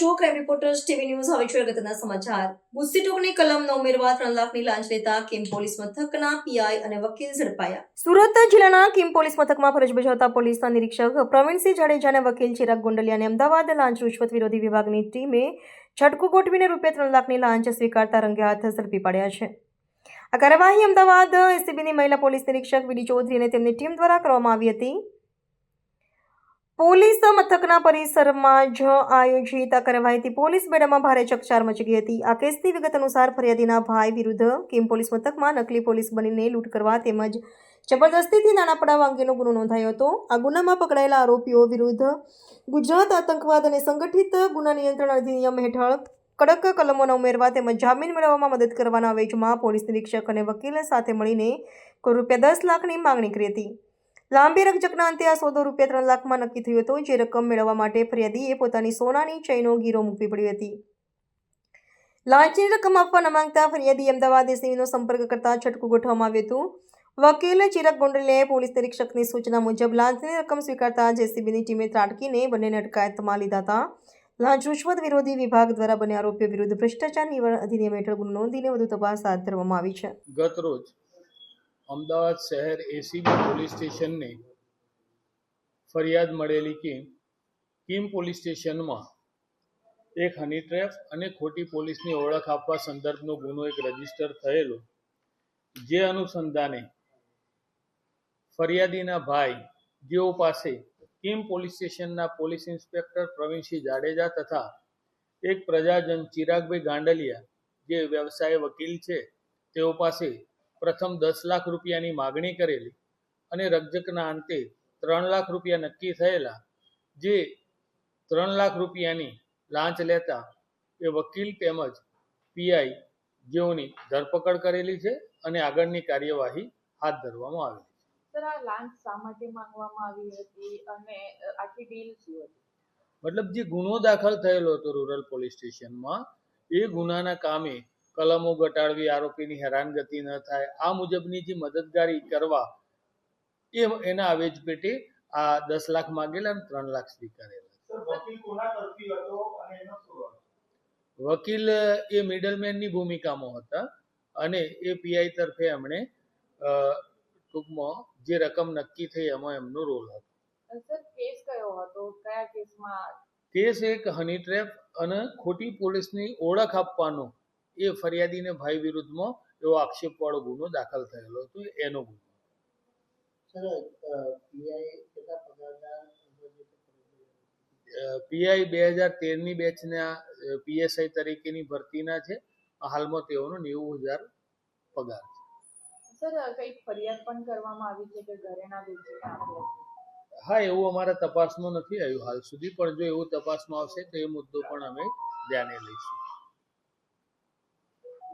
Reporters TV news હવે જોઈએ અગત્યના સમાચાર. ગુસ્સીટોકની કલમનો ઉમેરવા ત્રણ લાખની લાંચ લેતા કિમ પોલીસ મથકના પીઆઈ અને વકીલ ઝડપાયા. સુરત જિલ્લાના કિમ પોલીસ મથકમાં ફરજ બજાવતા પોલીસના નિરીક્ષક પ્રવીણસિંહ જાડેજાને વકીલ ચિરાગ ગુંડલિયાને અમદાવાદ લાંચ રૂશ્વત વિરોધી વિભાગની ટીમે ઝટકું ગોઠવીને રૂપિયા ત્રણ લાખની લાંચ સ્વીકારતા રંગે હાથ ઝડપી પાડ્યા છે. આ કાર્યવાહી અમદાવાદ એસીબીની મહિલા પોલીસ નિરીક્ષક વીડી ચૌધરી અને તેમની ટીમ દ્વારા કરવામાં આવી હતી. પોલીસ મથકના પરિસરમાં જ આયોજિત આ કાર્યવાહીથી પોલીસ બેડામાં ભારે ચકચાર મચી ગઈ હતી. આ કેસની વિગત અનુસાર ફરિયાદીના ભાઈ વિરુદ્ધ કિમ પોલીસ મથકમાં નકલી પોલીસ બનીને લૂંટ કરવા તેમજ જબરદસ્તીથી નાણાં પડાવવા અંગેનો ગુનો નોંધાયો હતો. આ ગુનામાં પકડાયેલા આરોપીઓ વિરુદ્ધ ગુજરાત આતંકવાદ અને સંગઠિત ગુના નિયંત્રણ અધિનિયમ હેઠળ કડક કલમોને ઉમેરવા તેમજ જામીન મેળવવામાં મદદ કરવાના અવેજમાં પોલીસ નિરીક્ષક અને વકીલ સાથે મળીને રૂપિયા દસ લાખની માંગણી કરી હતી. લાંબી રકઝકના અંતે આ સોદો રૂપિયા ત્રણ લાખમાં નક્કી થયો હતો. જે રકમ મેળવવા માટે ફરિયાદીએ પોતાની સોનાની ચેઇનો ગીરો મૂકવી પડી હતી. લાંચની રકમ આપવા ન માંગતા ફરિયાદી અમદાવાદ એસીબીનો સંપર્ક કરતા છટકું ગોઠવવામાં આવ્યું હતું. વકીલ ચિરાગ ગોંડલિયાએ પોલીસ નિરીક્ષકની સૂચના મુજબ લાંચની રકમ સ્વીકારતા જેસીબીની ટીમે ત્રાટકીને બંનેને અટકાયતમાં લીધા હતા. લાંચ રૂશ્વત વિરોધી વિભાગ દ્વારા બંને આરોપીઓ વિરુદ્ધ ભ્રષ્ટાચાર નિવારણ અધિનિયમ હેઠળ ગુનો નોંધીને વધુ તપાસ હાથ ધરવામાં આવી છે. ગત રોજ અમદાવાદ શહેર એસીબી પોલીસ સ્ટેશનને ફરિયાદ મળેલી કે કિમ પોલીસ સ્ટેશનમાં એક હની ટ્રેપ અને ખોટી પોલીસની ઓળખ આપવા સંદર્ભનો ગુનો એક રજિસ્ટર થયેલો, જે અનુસંધાને ફરિયાદીના ભાઈ, જેઓ પાસે કિમ પોલીસ સ્ટેશનના પોલીસ ઇન્સ્પેક્ટર પ્રવીણસિંહ જાડેજા તથા એક પ્રજાજન ચિરાગભાઈ ગાંડલિયા, જે વ્યવસાય વકીલ છે, તેઓ પાસે પ્રથમ દસ લાખ રૂપિયાની માગણી કરેલી અને રકઝકના અંતે ત્રણ લાખ રૂપિયા નક્કી થયેલા. જે ત્રણ લાખ રૂપિયાની લાંચ લેતા એ વકીલ તેમજ પીઆઈ જેઓની ધરપકડ કરેલી છે અને આગળની કાર્યવાહી હાથ ધરવામાં આવેલી છે. સર આ લાંચ શા માટે માંગવામાં આવી હતી અને આખી ડીલ શું હતી? મતલબ જે ગુનો દાખલ થયેલો હતો રૂરલ પોલીસ સ્ટેશનમાં એ ગુનાના કામે કલમો ઘટાડવી આરોપીની હેરાનગતિ ન થાય આ મુજબની જે મદદગારી કરવા એ એના આવેજ પેટે આ દસ લાખ માંગેલા અને ત્રણ લાખ સ્વીકારેલા. વકીલ કોના તરફી હતો અને એનો શું રોલ? વકીલ એ મિડલમેનની ભૂમિકામાં હતા અને એ પીઆઈ તરફે એમણે ટૂંકમાં જે રકમ નક્કી થઈ એમાં એમનો રોલ હતો. કેસ કયો હતો? કયા કેસમાં? કેસ એક હની ટ્રેપ અને ખોટી પોલીસની ઓળખ આપવાનો એ ફરિયાદીને ભાઈ વિરુદ્ધમાં એવો આક્ષેપવાળો ગુનો દાખલ થયેલો હતો એનો ગુનો. પીઆઈ બે હજાર તેરની બેચના પીએસઆઈ તરીકેની ભરતીના છે હાલમાં તેઓનો નેવું હજાર પગાર છે. સર કઈ કંઈક ફરિયાદ પણ કરવામાં આવી છે કે ઘરેણા વેચીને હા એવું અમારા તપાસમાં નથી આવ્યું હાલ સુધી પણ જો એવું તપાસમાં આવશે તો એ મુદ્દો પણ અમે ધ્યાને લઈશું.